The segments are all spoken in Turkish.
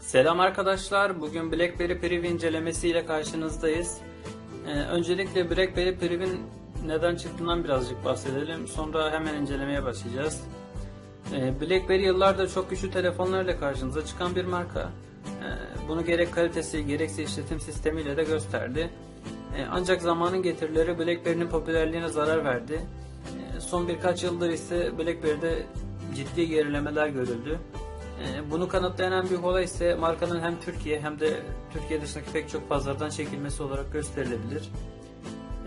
Selam arkadaşlar. Bugün BlackBerry Priv incelemesi ile karşınızdayız. Ee, öncelikle BlackBerry Priv'in neden çıktığından birazcık bahsedelim. Sonra hemen incelemeye başlayacağız. Ee, BlackBerry yıllardır çok güçlü telefonlarla karşınıza çıkan bir marka. Ee, bunu gerek kalitesi gerekse işletim sistemiyle de gösterdi. Ee, ancak zamanın getirileri BlackBerry'nin popülerliğine zarar verdi. Ee, son birkaç yıldır ise BlackBerry'de ciddi gerilemeler görüldü. Ee, Bunu kanıtlayan bir olay ise markanın hem Türkiye hem de Türkiye dışındaki pek çok pazardan çekilmesi olarak gösterilebilir.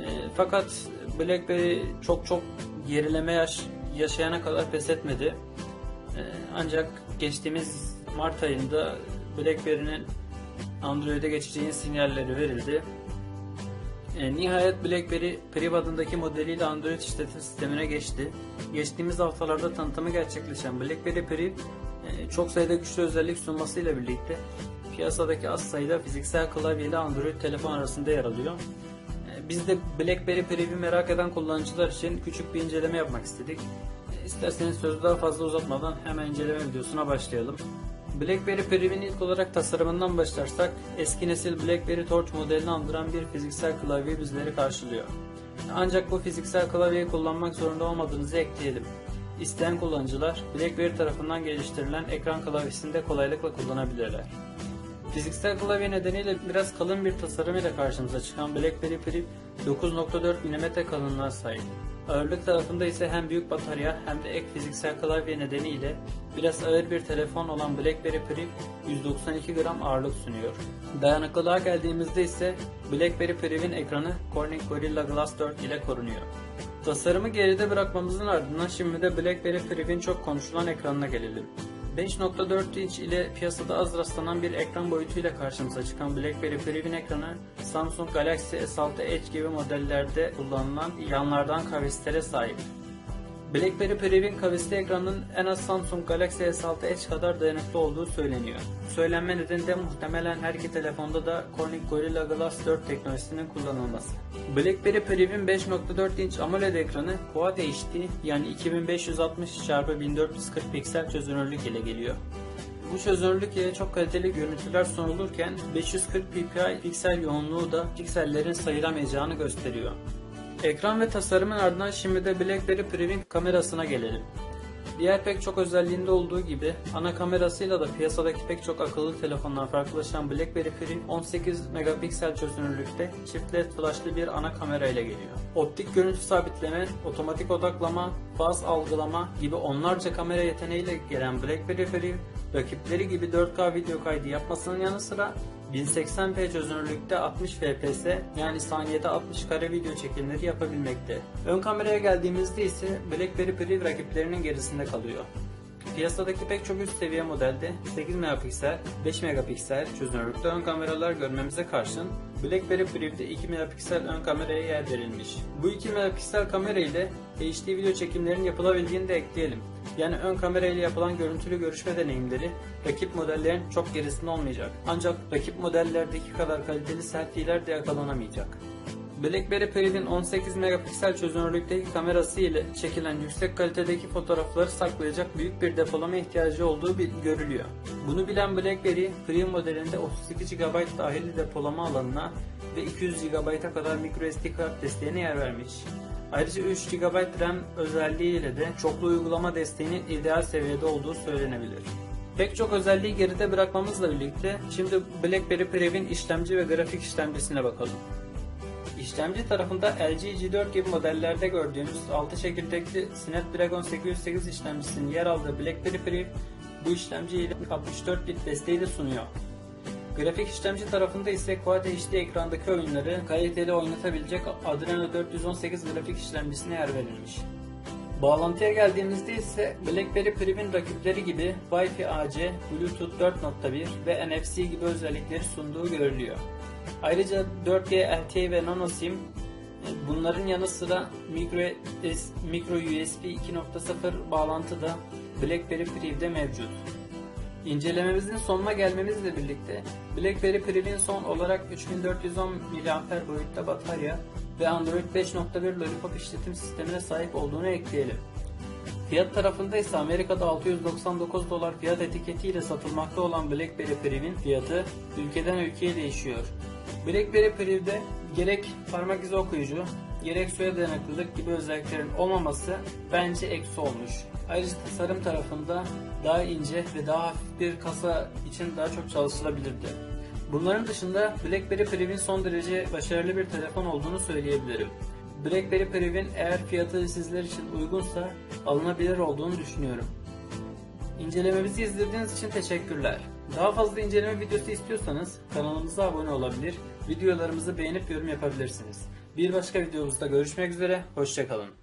Ee, Fakat BlackBerry çok çok gerileme yaş yaşayana kadar pes etmedi. Ee, Ancak geçtiğimiz Mart ayında BlackBerry'nin Android'e geçeceğinin sinyalleri verildi. Nihayet BlackBerry Priv adındaki modeliyle Android işletim sistemine geçti. Geçtiğimiz haftalarda tanıtımı gerçekleşen BlackBerry Priv çok sayıda güçlü özellik sunmasıyla birlikte piyasadaki az sayıda fiziksel klavye ile Android telefon arasında yer alıyor. E, Biz de BlackBerry Priv'i merak eden kullanıcılar için küçük bir inceleme yapmak istedik. E, İsterseniz sözü daha fazla uzatmadan hemen inceleme videosuna başlayalım. BlackBerry Priv'in ilk olarak tasarımından başlarsak eski nesil BlackBerry Torch modelini andıran bir fiziksel klavye bizleri karşılıyor. Ancak bu fiziksel klavyeyi kullanmak zorunda olmadığınızı ekleyelim. İsteyen kullanıcılar BlackBerry tarafından geliştirilen ekran klavyesini de kolaylıkla kullanabilirler. Fiziksel klavye nedeniyle biraz kalın bir tasarım ile karşımıza çıkan BlackBerry Priv 9.4 mm kalınlığa sahip. Ağırlık tarafında ise hem büyük batarya hem de ek fiziksel klavye nedeniyle biraz ağır bir telefon olan BlackBerry Priv 192 gram ağırlık sunuyor. Dayanıklılığa geldiğimizde ise BlackBerry Priv'in ekranı Corning Gorilla Glass 4 ile korunuyor. Tasarımı geride bırakmamızın ardından şimdi de BlackBerry Priv'in çok konuşulan ekranına gelelim. 5.4 inç ile piyasada az rastlanan bir ekran boyutuyla karşımıza çıkan BlackBerry Priv'in ekranı Samsung Galaxy S6 Edge gibi modellerde kullanılan yanlardan kavislere sahip. BlackBerry Priv'in kavisli ekranının en az Samsung Galaxy S6 Edge kadar dayanıklı olduğu söyleniyor. Söylenme nedeni de muhtemelen her iki telefonda da Corning Gorilla Glass 4 teknolojisinin kullanılması. BlackBerry Priv'in 5.4 inç AMOLED ekranı Quad HD yani 2560 x 1440 piksel çözünürlük ile geliyor. Bu çözünürlük ile çok kaliteli görüntüler sunulurken 540 ppi piksel yoğunluğu da piksellerin sayılamayacağını gösteriyor. Ekran ve tasarımın ardından şimdi de BlackBerry Priv'in kamerasına gelelim. Diğer pek çok özelliğinde olduğu gibi ana kamerasıyla da piyasadaki pek çok akıllı telefondan farklılaşan BlackBerry Priv 18 megapiksel çözünürlükte çift led flashlı bir ana kamera ile geliyor. Optik görüntü sabitleme, otomatik odaklama, faz algılama gibi onlarca kamera yeteneğiyle gelen BlackBerry Priv rakipleri gibi 4K video kaydı yapmasının yanı sıra 1080p çözünürlükte 60 fps yani saniyede 60 kare video çekimleri yapabilmekte. Ön kameraya geldiğimizde ise BlackBerry Priv rakiplerinin gerisinde kalıyor. Piyasadaki pek çok üst seviye modelde 8 megapiksel, 5 megapiksel çözünürlükte ön kameralar görmemize karşın BlackBerry Priv'de 2 megapiksel ön kameraya yer verilmiş. Bu 2 megapiksel kamera ile HD video çekimlerin yapılabildiğini de ekleyelim. Yani ön kamera ile yapılan görüntülü görüşme deneyimleri rakip modellerin çok gerisinde olmayacak. Ancak rakip modellerdeki kadar kaliteli selfie'ler de yakalanamayacak. BlackBerry Priv'in 18 megapiksel çözünürlükteki kamerası ile çekilen yüksek kalitedeki fotoğrafları saklayacak büyük bir depolama ihtiyacı olduğu görülüyor. Bunu bilen BlackBerry, Priv modelinde 32 GB dahili depolama alanına ve 200 GB'a kadar microSD kart desteğine yer vermiş. Ayrıca 3 GB RAM özelliğiyle de çoklu uygulama desteğinin ideal seviyede olduğu söylenebilir. Pek çok özelliği geride bırakmamızla birlikte şimdi BlackBerry Priv'in işlemci ve grafik işlemcisine bakalım. İşlemci tarafında LG G4 gibi modellerde gördüğümüz 6 çekirdekli Snapdragon 808 işlemcisinin yer aldığı BlackBerry Priv bu işlemci ile 64 bit desteği de sunuyor. Grafik işlemci tarafında ise Quad HD ekrandaki oyunları kaliteli oynatabilecek Adreno 418 grafik işlemcisine yer verilmiş. Bağlantıya geldiğimizde ise BlackBerry Priv'in rakipleri gibi Wi-Fi AC, Bluetooth 4.1 ve NFC gibi özellikleri sunduğu görülüyor. Ayrıca 4G LTE ve Nano SIM bunların yanı sıra micro, micro USB 2.0 bağlantı da BlackBerry Priv'de mevcut. İncelememizin sonuna gelmemizle birlikte BlackBerry Priv'in son olarak 3410 mAh boyutta batarya ve Android 5.1 Lollipop işletim sistemine sahip olduğunu ekleyelim. Fiyat tarafında ise Amerika'da 699 dolar fiyat etiketiyle satılmakta olan BlackBerry Priv'in fiyatı ülkeden ülkeye değişiyor. BlackBerry Priv'de gerek parmak izi okuyucu, gerek suya dayanıklılık gibi özelliklerin olmaması bence eksi olmuş. Ayrıca tasarım tarafında daha ince ve daha hafif bir kasa için daha çok çalışılabilirdi. Bunların dışında BlackBerry Priv'in son derece başarılı bir telefon olduğunu söyleyebilirim. BlackBerry Priv'in eğer fiyatı sizler için uygunsa alınabilir olduğunu düşünüyorum. İncelememizi izlediğiniz için teşekkürler. Daha fazla inceleme videosu istiyorsanız kanalımıza abone olabilir, videolarımızı beğenip yorum yapabilirsiniz. Bir başka videomuzda görüşmek üzere, hoşçakalın.